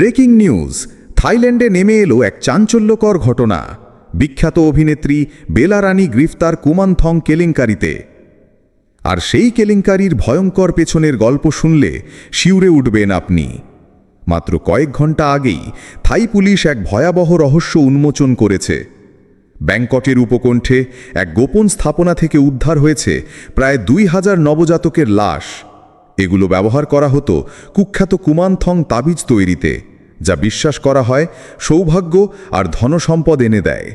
Breaking news. থাইল্যান্ডে নেমে এলো এক চাঞ্চল্যকর ঘটনা। বিখ্যাত অভিনেত্রী বেলা রানী গ্রেফতার কুমানথং কেলেঙ্কারিতে। আর সেই কেলেঙ্কারির ভয়ঙ্কর পেছনের গল্প শুনলে শিউরে উঠবেন আপনি। মাত্র কয়েক ঘণ্টা আগেই থাই পুলিশ এক ভয়াবহ রহস্য উন্মোচন করেছে। ব্যাংককের উপকণ্ঠে এক গোপন স্থাপনা থেকে উদ্ধার হয়েছে প্রায় দুই হাজার নবজাতকের লাশ। এগুলো ব্যবহার করা হতো কুখ্যাত কুমানথং তাবিজ তৈরিতে। যা বিশ্বাস করা হয় সৌভাগ্য আর ধনসম্পদ এনে দেয়।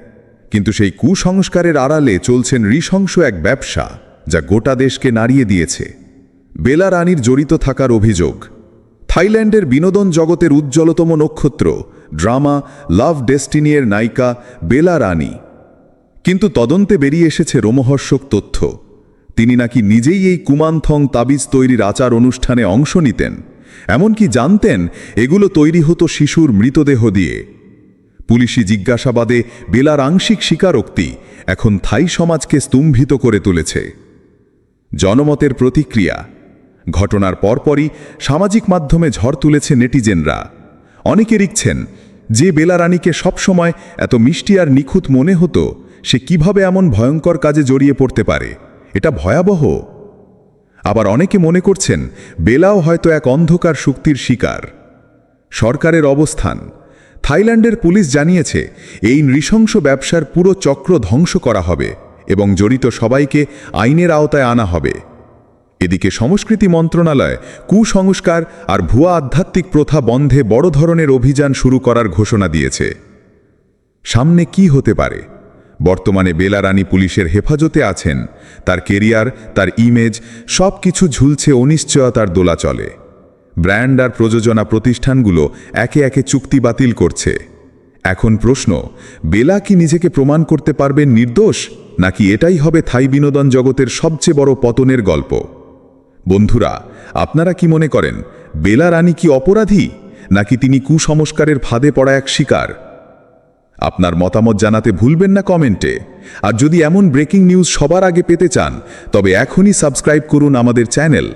কিন্তু সেই কুসংস্কারের আড়ালে চলছেন নৃশংস এক ব্যবসা, যা গোটা দেশকে নাড়িয়ে দিয়েছে। বেলা রানীর জড়িত থাকার অভিযোগ, থাইল্যান্ডের বিনোদন জগতের উজ্জ্বলতম নক্ষত্র, ড্রামা লাভ ডেস্টিনিয়ের নায়িকা বেলা রানী। কিন্তু তদন্তে বেরিয়ে এসেছে রোমহর্ষক তথ্য, তিনি নাকি নিজেই এই কুমানথং তাবিজ তৈরির আচার অনুষ্ঠানে অংশ নিতেন। এমনকি জানতেন এগুলো তৈরি হতো শিশুর মৃতদেহ দিয়ে। পুলিশি জিজ্ঞাসাবাদে বেলার আংশিক স্বীকারোক্তি এখন থাই সমাজকে স্তম্ভিত করে তুলেছে। জনমতের প্রতিক্রিয়া, ঘটনার পরপরই সামাজিক মাধ্যমে ঝড় তুলেছে নেটিজেনরা। অনেকে লিখছেন, যে বেলা রানীকে সবসময় এত মিষ্টি আর নিখুঁত মনে হতো, সে কীভাবে এমন ভয়ঙ্কর কাজে জড়িয়ে পড়তে পারে? এটা ভয়াবহ। আবার অনেকে মনে করছেন, বেলাও হয়তো এক অন্ধকার শক্তির শিকার। সরকারের অবস্থান। থাইল্যান্ডের পুলিশ জানিয়েছে, এই নৃশংস ব্যবসার পুরো চক্র ধ্বংস করা হবে এবং জড়িত সবাইকে আইনের আওতায় আনা হবে। এদিকে সংস্কৃতি মন্ত্রণালয়, কুসংস্কার আর ভুয়া আধ্যাত্মিক প্রথা বন্ধে বড় ধরনের অভিযান শুরু করার ঘোষণা দিয়েছে। সামনে কি হতে পারে? বর্তমানে বেলা রানী পুলিশের হেফাজতে আছেন। তার কেরিয়ার, তার ইমেজ সব কিছু ঝুলছে অনিশ্চয়তার দোলাচলে ব্র্যান্ড আর প্রযোজনা প্রতিষ্ঠানগুলো একে একে চুক্তি বাতিল করছে। এখন প্রশ্ন, বেলা কি নিজেকে প্রমাণ করতে পারবেন নির্দোষ? নাকি এটাই হবে থাই বিনোদন জগতের সবচেয়ে বড় পতনের গল্প? বন্ধুরা, আপনারা কি মনে করেন বেলা রানী কি অপরাধী? নাকি তিনি কুসংস্কারের ফাঁদে পড়া এক শিকার? আপনার মতামত জানাতে ভুলবেন না কমেন্টে। আর যদি এমন ব্রেকিং নিউজ সবার আগে পেতে চান, তবে এখনই সাবস্ক্রাইব করুন আমাদের চ্যানেল।